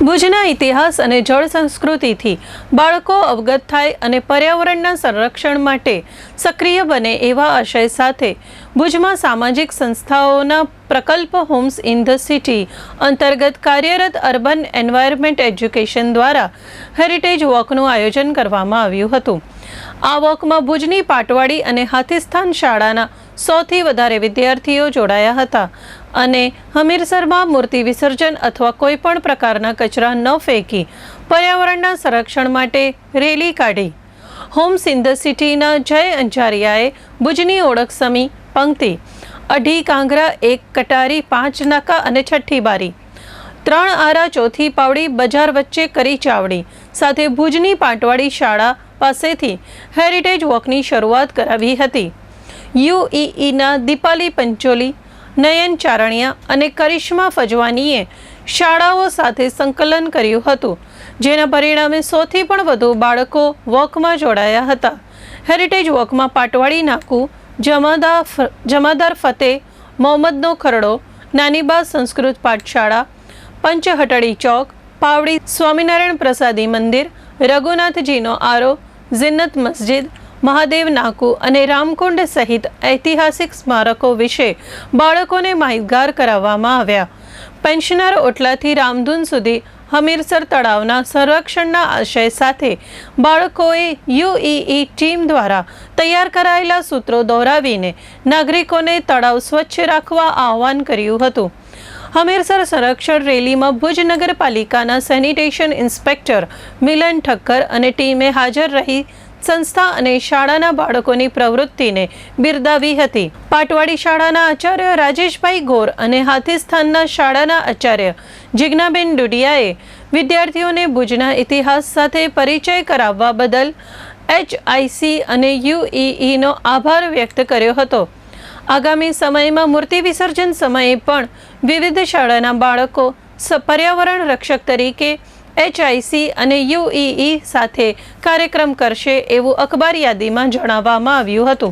ભુજના ઇતિહાસ અને જળ સંસ્કૃતિથી બાળકો અવગત થાય અને પર્યાવરણના સંરક્ષણ માટે સક્રિય બને એવા આશય સાથે ભુજમાં સામાજિક સંસ્થાઓના પ્રકલ્પ હોમ્સ ઇન ધ સિટી અંતર્ગત કાર્યરત અર્બન એન્વાયરમેન્ટ એજ્યુકેશન દ્વારા હેરિટેજ વોકનું આયોજન કરવામાં આવ્યું હતું. આ વોકમાં ભુજની પાટવાડી અને હાથીસ્થાન શાળાના સૌથી વધારે વિદ્યાર્થીઓ જોડાયા હતા. અને હમીરસરમાં મૂર્તિ વિસર્જન અથવા કોઈ પણ પ્રકારના કચરા ન ફેંકી પર્યાવરણના સંરક્ષણ માટે રેલી કાઢી. હોમ્સ ઇન ધ સિટીના જય અંજારિયાએ ભુજની ઓળખ સમી પંક્તિ, અઢી કાંગરા, એક કટારી, પાંચ નાકા અને છઠ્ઠી બારી. ત્રણ આરા ચોથી પાવડી બજાર વચ્ચે કરી ચાવડી. સાથે ભુજની પાટવાડી શાળા પાસેથી હેરિટેજ વોકની શરૂઆત કરાવી હતી. યુઈઈના દીપાલી પંચોલી, નયન ચારણિયા અને કરિશ્મા ફજવાનીએ શાળાઓ સાથે સંકલન કર્યું હતું, જેના પરિણામે સૌથી પણ વધુ બાળકો વોકમાં જોડાયા હતા. હેરિટેજ વોકમાં પાટવાડી નાકુ, જમાદા જમાદાર ફતેહ, મોહમ્મદનો ખરડો નાનીબા સંસ્કૃત પાઠશાળા પંચહટડી ચોક પાવડી, સ્વામિનારાયણ પ્રસાદી મંદિર, રઘુનાથજીનો આરો જિન્નત મસ્જિદ, મહાદેવ નાકુ અને રામકુંડ સહિત ઐતિહાસિક સ્મારકો વિશે બાળકોને માહિતગાર કરાવવામાં આવ્યા. પેન્શનર ઓટલાથી રામધૂન સુધી હમીરસર તળાવના સંરક્ષણના આશય સાથે બાળકોએ યુઈઈ ટીમ દ્વારા તૈયાર કરાયેલા સૂત્રો દોહરાવીને નાગરિકોને તળાવ સ્વચ્છ રાખવા આહવાન કર્યું હતું. હમીરસર સંરક્ષણ રેલીમાં ભુજ નગરપાલિકાના સેનિટેશન ઇન્સ્પેક્ટર મિલન ઠક્કર અને ટીમે હાજર રહી સંસ્થા અને શાળાના બાળકોની પ્રવૃત્તિને બિરદાવી હતી. પાટવાડી શાળાના આચાર્ય રાજેશભાઈ ગોર અને હાથીસ્થાનના શાળાના આચાર્ય જિજ્ઞાબેન ડુડિયાએ વિદ્યાર્થીઓને ભુજના ઇતિહાસ સાથે પરિચય કરાવવા બદલ એચઆઈસી અને યુઈઈનો આભાર વ્યક્ત કર્યો હતો. આગામી સમયમાં મૂર્તિ વિસર્જન સમયે પણ વિવિધ શાળાના બાળકો પર્યાવરણ રક્ષક તરીકે એચઆઈસી અને યુઈઈ સાથે કાર્યક્રમ કરશે એવું અખબાર યાદીમાં જણાવવામાં આવ્યું હતું.